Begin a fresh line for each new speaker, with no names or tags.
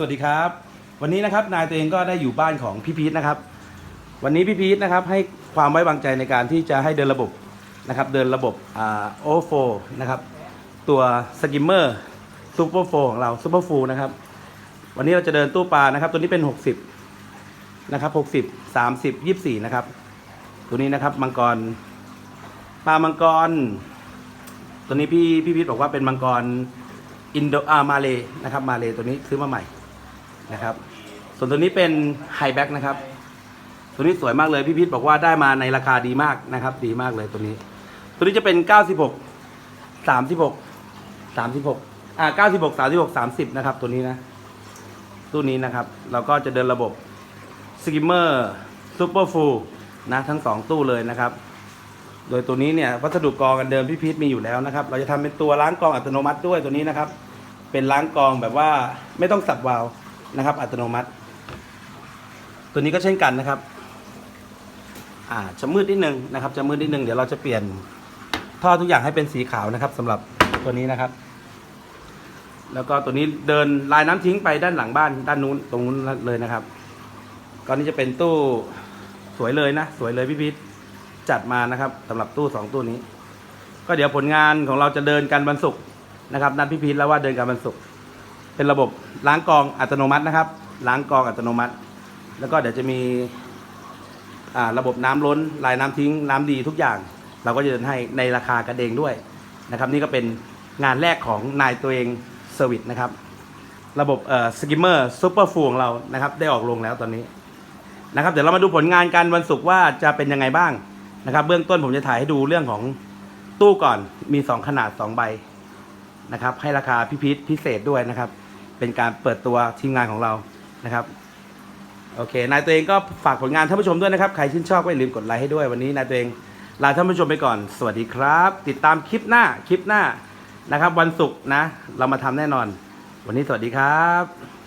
สวัสดีครับ วันนี้นะครับนายตัวเองก็ได้อยู่บ้านของพี่พีทนะครับ วันนี้พี่พีทนะครับให้ความไว้วางใจในการที่จะให้เดินระบบนะครับ เดินระบบโอโฟนะครับตัวสกิมเมอร์ซูเปอร์โฟของเราซูเปอร์ฟูนะครับ วันนี้เราจะเดินตู้ปลานะครับ ตัวนี้เป็น 60นะครับ60 30 24นะครับ ตัวนี้นะครับมังกรปลามังกร ตัวนี้พี่พี่พีทบอกว่าเป็นมังกรอินโดอามาเลนะครับมาเลตัวนี้ซื้อมาใหม่ นะครับ ส่วนตัวนี้เป็นไฮแบ็กนะครับ ตัวนี้สวยมากเลยพี่พีทบอกว่าได้มาในราคาดีมากนะครับ ดีมากเลยตัวนี้ ตัวนี้จะเป็น 96 36 36 อ่า 96 36 30 นะครับ ตัวนี้นะตู้นี้นะครับ เราก็จะเดินระบบสกิมเมอร์ซูเปอร์ฟูลนะทั้งสองตู้เลยนะครับ โดยตัวนี้เนี่ยวัสดุกรองกันเดิมพี่พีทมีอยู่แล้วนะครับ เราจะทำเป็นตัวล้างกรองอัตโนมัติด้วยตัวนี้นะครับ เป็นล้างกรองแบบว่าไม่ต้องสับวาล์ว นะครับ อัตโนมัติ ตัวนี้ก็เช่นกันนะครับ อ่าจะมืดนิดนึงนะครับ จะมืดนิดนึงเดี๋ยวเราจะเปลี่ยนท่อทุกอย่างให้เป็นสีขาวนะครับสำหรับตัวนี้นะครับ แล้วก็ตัวนี้เดินลายน้ำทิ้งไปด้านหลังบ้านด้านนู้นตรงนู้นเลยนะครับก็นี่จะเป็นตู้สวยเลยนะ สวยเลยพี่พีทจัดมานะครับสำหรับตู้สองตู้นี้ ก็เดี๋ยวผลงานของเราจะเดินกันวันศุกร์นะครับนัดพี่พีทแล้วว่าเดินกันวันศุกร์ เป็นระบบล้างกรองอัตโนมัตินะครับ ล้างกรองอัตโนมัติ แล้วก็เดี๋ยวจะมีระบบน้ำล้นลายน้ำทิ้งน้ำดีทุกอย่าง เราก็จะเดินให้ในราคากระเดงด้วยนะครับ นี่ก็เป็นงานแรกของนายตัวเองเซอร์วิสนะครับ ระบบสกิมเมอร์ซูเปอร์ฟูของเรานะครับ ได้ออกลงแล้วตอนนี้นะครับเดี๋ยวเรามาดูผลงานกันวันศุกร์ว่าจะเป็นยังไงบ้างนะครับ เบื้องต้นผมจะถ่ายให้ดูเรื่องของตู้ก่อนมี 2 ขนาด 2 ใบนะครับ ให้ราคาพิพิธพิเศษด้วยนะครับ เป็นการเปิดตัวทีมงานของเรานะครับโอเคนายตัวเองก็ฝากผลงานท่านผู้ชมด้วยนะครับ ใครชื่นชอบก็อย่าลืมกดไลค์ให้ด้วยวันนี้นายตัวเองลาท่านผู้ชมไปก่อน สวัสดีครับ ติดตามคลิปหน้าคลิปหน้านะครับ วันศุกร์นะ เรามาทำแน่นอน วันนี้สวัสดีครับ